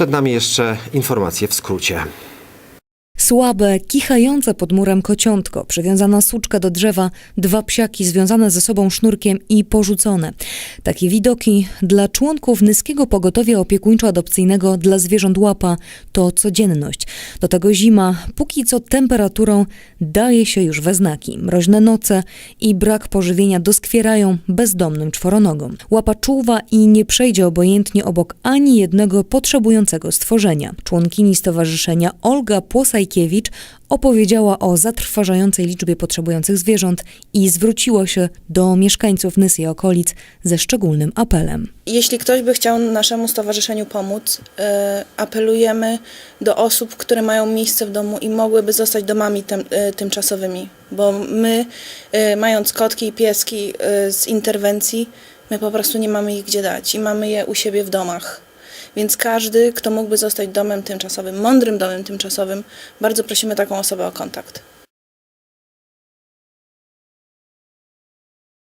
Przed nami jeszcze informacje w skrócie. Słabe, kichające pod murem kociątko, przywiązana suczka do drzewa, dwa psiaki związane ze sobą sznurkiem i porzucone. Takie widoki dla członków Nyskiego Pogotowia Opiekuńczo-Adopcyjnego dla zwierząt łapa to codzienność. Do tego zima, póki co temperaturą daje się już we znaki. Mroźne noce i brak pożywienia doskwierają bezdomnym czworonogom. Łapa czuwa i nie przejdzie obojętnie obok ani jednego potrzebującego stworzenia. Członkini stowarzyszenia Olga Płosajkiewicz opowiedziała o zatrważającej liczbie potrzebujących zwierząt i zwróciła się do mieszkańców Nysy i okolic ze szczególnym apelem. Jeśli ktoś by chciał naszemu stowarzyszeniu pomóc, e, apelujemy do osób, które mają miejsce w domu i mogłyby zostać domami tem, e, tymczasowymi, bo my, e, mając kotki i pieski z interwencji, my po prostu nie mamy ich gdzie dać i mamy je u siebie w domach. Więc każdy, kto mógłby zostać domem tymczasowym, mądrym domem tymczasowym, bardzo prosimy taką osobę o kontakt.